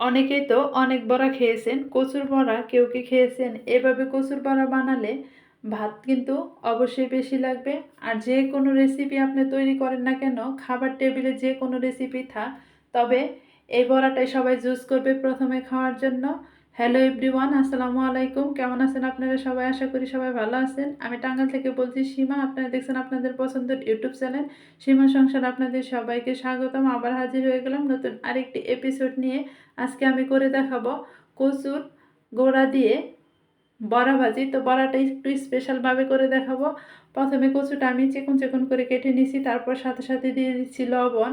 অনেকেই তো অনেক বড়া খেয়েছেন, কচুর বড়া কেউ কি খেয়েছেন? এভাবে কচুর বড়া বানালে ভাত কিন্তু অবশ্যই বেশি লাগবে। আর যে কোনো রেসিপি আপনি তৈরি করেন না কেন, খাবার টেবিলে যে কোনো রেসিপি থাক তবে এই বড়াটাই সবাই জুস করবে প্রথমে খাওয়ার জন্য। হ্যালো এভরিওয়ান আসসালামু আলাইকুম। কেমন আছেন আপনারা সবাই? আশা করি সবাই ভালো আছেন। আমি টাঙ্গাল থেকে বলছি সীমা। আপনারা দেখছেন আপনাদের পছন্দের ইউটিউব চ্যানেল। সীমা সংসার আপনাদের সবাইকে স্বাগতম। আবার হাজির হয়ে গেলাম নতুন আরেকটি এপিসোড নিয়ে। আজকে আমি করে দেখাবো কচুর গোড়া দিয়ে বড়া ভাজি। তো বড়াটা একটু স্পেশালভাবে করে দেখাবো। প্রথমে কচুটা আমি চিকন চিকন করে কেটে নিছি। তারপর সাথে সাথে দিয়ে দিচ্ছি লবণ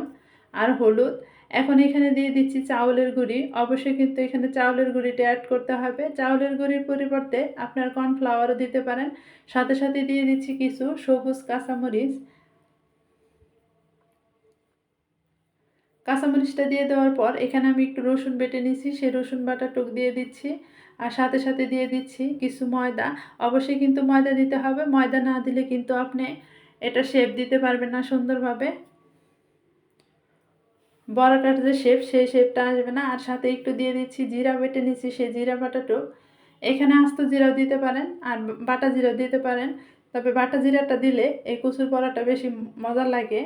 আর হলুদ। এখন এখানে দিয়ে দিচ্ছি চাউলের গুঁড়ি। অবশ্যই কিন্তু এখানে চাউলের গুঁড়িটা অ্যাড করতে হবে। চাউলের গুঁড়ির পরিবর্তে আপনার কর্নফ্লাওয়ারও দিতে পারেন। সাথে সাথে দিয়ে দিচ্ছি কিছু সবুজ কাঁচামরিচ। কাঁচামরিচটা দিয়ে দেওয়ার পর এখানে আমি একটু রসুন বেটে নিচ্ছি সেই রসুন বাটাটুক দিয়ে দিচ্ছি। আর সাথে সাথে দিয়ে দিচ্ছি কিছু ময়দা। অবশ্যই কিন্তু ময়দা দিতে হবে। ময়দা না দিলে কিন্তু আপনি এটা শেপ দিতে পারবেন না সুন্দরভাবে। বড়াটার যে শেপ সেই শেপটা আসবে না। আর সাথে একটু দিয়ে দিচ্ছি জিরা, বেটে নিচ্ছি সেই জিরা বাটাটুক এখানে আস্ত জিরাও দিতে পারেন, আর বাটা জিরাও দিতে পারেন। তবে বাটা জিরাটা দিলে এই কচুর বড়াটা বেশি মজা লাগে।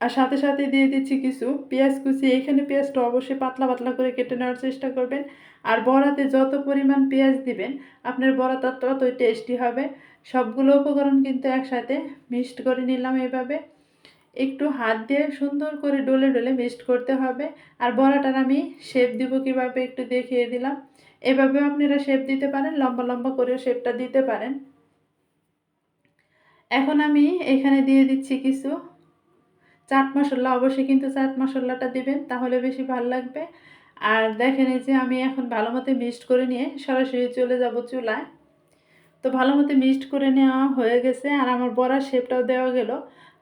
আর সাথে সাথে দিয়ে দিচ্ছি কিছু পেঁয়াজ কুচি। এখানে পেঁয়াজটা অবশ্যই পাতলা পাতলা করে কেটে নেওয়ার চেষ্টা করবেন। আর বড়াতে যত পরিমাণ পেঁয়াজ দিবেন, আপনার বড়াটা ততই টেস্টি হবে। সবগুলো উপকরণ কিন্তু একসাথে মিক্সড করে নিলাম এভাবে একটু হাত দিয়ে সুন্দর করে ডলে ডলে মিক্সড করতে হবে। আর বড়াটার আমি শেপ দিব কীভাবে একটু দেখিয়ে দিলাম। এভাবেও আপনারা শেপ দিতে পারেন, লম্বা লম্বা করেও শেপটা দিতে পারেন। এখন আমি এখানে দিয়ে দিচ্ছি কিছু চাট মশলা। অবশ্যই কিন্তু চাট মশলাটা দিবেন, তাহলে বেশি ভালো লাগবে। আর দেখেন এই যে আমি এখন ভালো মতো মিক্সড করে নিয়ে সরাসরি চলে যাব চুলায়। তো ভালো মতো মিক্সড করে নেওয়া হয়ে গেছে, আর আমার বড়ার শেপটাও দেওয়া গেল।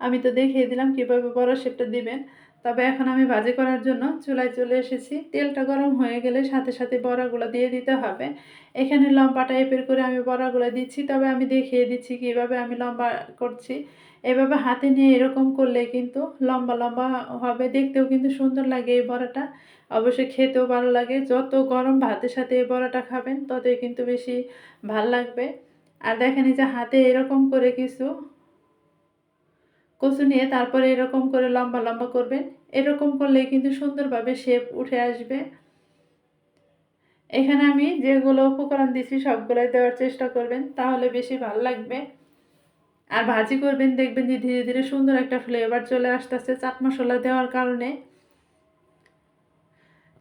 আমি তো দেখিয়ে দিলাম কীভাবে বড়ার শেপটা দিবেন। তবে এখন আমি ভাজি করার জন্য চুলায় চলে এসেছি। তেলটা গরম হয়ে গেলে সাথে সাথে বড়াগুলো দিয়ে দিতে হবে। এখানে লম্বা টাইপের করে আমি বড়াগুলো দিচ্ছি। তবে আমি দেখিয়ে দিচ্ছি কীভাবে আমি লম্বা করছি। এভাবে হাতে নিয়ে এরকম করলে কিন্তু লম্বা লম্বা হবে। দেখতেও কিন্তু সুন্দর লাগে এই বড়াটা। অবশ্যই খেতেও ভালো লাগে। যত গরম ভাতের সাথে এই বড়াটা খাবেন, ততই কিন্তু বেশি ভালো লাগবে। আর দেখেন এই যে হাতে এরকম করে কিছু কচু নিয়ে তারপরে এরকম করে লম্বা লম্বা করবেন। এরকম করলে কিন্তু সুন্দরভাবে শেপ উঠে আসবে। এখানে আমি যেগুলো উপকরণ দিছি সবগুলোই দেওয়ার চেষ্টা করবেন, তাহলে বেশি ভালো লাগবে। আর ভাজি করবেন, দেখবেন যে ধীরে ধীরে সুন্দর একটা ফ্লেভার চলে আসতেছে চাট মশলা দেওয়ার কারণে।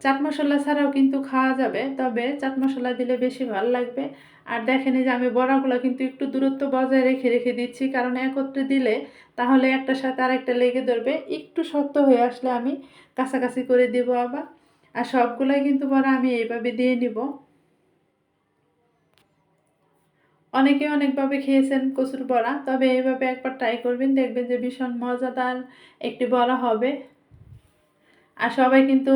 চাট মশলা ছাড়াও কিন্তু খাওয়া যাবে, তবে চাট মশলা দিলে বেশি ভালো লাগবে। আর দেখেন যে আমি বড়াগুলো কিন্তু একটু দূরত্ব বজায় রেখে রেখে দিচ্ছি, কারণ একত্রে দিলে তাহলে একটার সাথে আরেকটা লেগে ধরবে। একটু শক্ত হয়ে আসলে আমি কাছাকাছি করে দেব আবার। আর সবগুলোই কিন্তু বড়া আমি এইভাবে দিয়ে নিব। অনেকে অনেকভাবে খেয়েছেন কচুর বড়া, তবে এইভাবে একবার ট্রাই করবেন, দেখবেন যে ভীষণ মজাদার একটি বড়া হবে। আর সবাই কিন্তু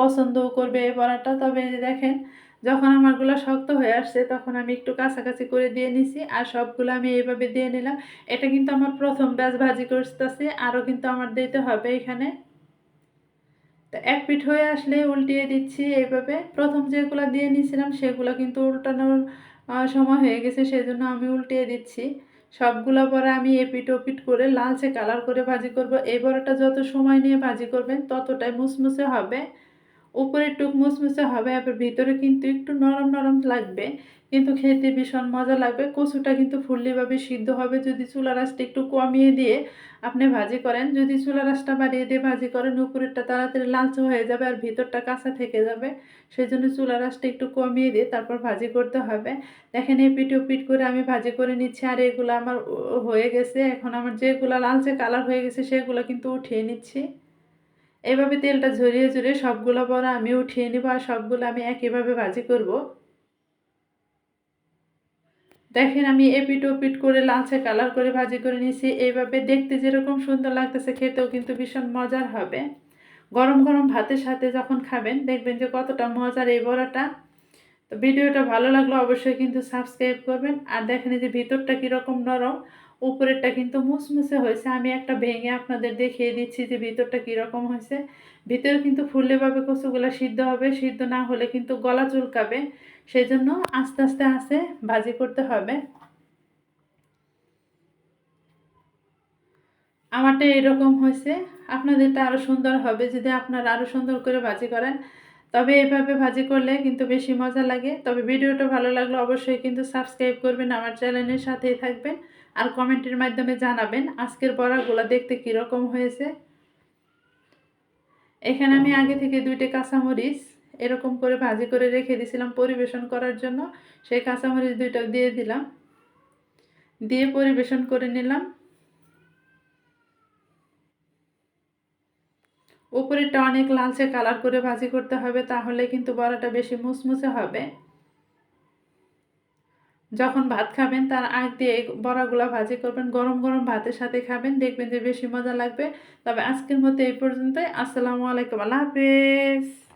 পছন্দ করবে এই বড়াটা তবে দেখেন, যখন আমারগুলো শক্ত হয়ে আসছে, তখন আমি একটু কাছাকাছি করে দিয়ে নিছি আর সবগুলো আমি এইভাবে দিয়ে নিলাম। এটা কিন্তু আমার প্রথম ব্যাচ ভাজি করতেছে, আরও কিন্তু আমার দিতে হবে এখানে। তো এক পিঠ হয়ে আসলে উল্টিয়ে দিচ্ছি এইভাবে। প্রথম যেগুলো দিয়ে নিয়েছিলাম সেগুলো কিন্তু উল্টানোর সময় হয়ে গেছে, সেজন্য আমি উল্টিয়ে দিচ্ছি। সবগুলো পরে আমি এপিট ওপিট করে লালচে কালার করে ভাজি করব। এই বড়াটা যত সময় নিয়ে ভাজি করবেন, ততটাই মুসমুসে হবে। উপরে টুক মুসমুসে হবে, আবার ভিতরে কিন্তু একটু নরম নরম লাগবে, কিন্তু খেতে ভীষণ মজা লাগবে। কচুটা কিন্তু ফুললিভাবে সিদ্ধ হবে, যদি চুলা রাসটা একটু কমিয়ে দিয়ে আপনি ভাজি করেন। যদি চুলা রাসটা বাড়িয়ে দিয়ে ভাজি করেন, উপরেরটা তাড়াতাড়ি লালচে হয়ে যাবে আর ভিতরটা কাঁচা থেকে যাবে। সেই জন্য চুলা রাসটা একটু কমিয়ে দিয়ে তারপর ভাজি করতে হবে। দেখেন এই পিঠ পিঠ করে আমি ভাজি করে নিচ্ছি, আর এগুলো আমার হয়ে গেছে। এখন আমার যেগুলো লালচে কালার হয়ে গেছে, সেগুলো কিন্তু উঠিয়ে নিচ্ছি। এভাবে তেলটা ঝরিয়ে ঝরিয়ে সবগুলো পরে আমি উঠিয়ে নিব আর সবগুলো আমি একইভাবে ভাজি করব। দেখেন আমি এপিট ওপিট করে লাঞ্চে কালার করে ভাজি করে নিয়েছি। এইভাবে দেখতে যেরকম সুন্দর লাগতেছে, খেতেও কিন্তু ভীষণ মজার হবে। গরম গরম ভাতের সাথে যখন খাবেন, দেখবেন যে কতটা মজার এই বড়াটা। তো ভিডিওটা ভালো লাগল অবশ্যই কিন্তু সাবস্ক্রাইব করবেন। আর দেখেন যে ভিতরটা কীরকম নরম। উপরেরটা কিন্তু মুসমুসে হয়েছে। আমি একটা ভেঙে আপনাদের দেখিয়ে দিচ্ছি যে ভিতরটা কীরকম হয়েছে। ভিতরে কিন্তু ফুললেভাবে কচুগুলো সিদ্ধ হবে। সিদ্ধ না হলে কিন্তু গলা চুলকাবে। সেই জন্য আস্তে আস্তে আস্তে ভাজি করতে হবে। আমারটা এরকম হয়েছে। আপনাদেরটা আরও সুন্দর হবে যদি আপনারা আরও সুন্দর করে ভাজি করেন। তবে এইভাবে ভাজি করলে কিন্তু বেশি মজা লাগে। তবে ভিডিওটা ভালো লাগলে অবশ্যই কিন্তু সাবস্ক্রাইব করবেন। আমার চ্যানেলের সাথেই থাকবেন। আর কমেন্টের মাধ্যমে জানাবেন আজকের বড়াগুলো দেখতে কীরকম হয়েছে। এখানে আমি আগে থেকে দুইটা কাঁচামরিচ এরকম করে ভাজি করে রেখে দিয়েছিলাম পরিবেশন করার জন্য। সেই কাঁচামরিচ দুইটা দিয়ে দিলাম। দিয়ে পরিবেশন করে নিলাম। উপরেরটা অনেক লালচে কালার করে ভাজি করতে হবে, তাহলে কিন্তু বড়াটা বেশি মুসমুসে হবে। যখন ভাত খাবেন, তার আগ দিয়ে বড়াগুলো ভাজি করবেন, গরম গরম ভাতের সাথে খাবেন, দেখবেন যে বেশি মজা লাগবে। তবে আজকের মতো এই পর্যন্তই। আসসালামু আলাইকুম। আল্লাহ হাফেজ।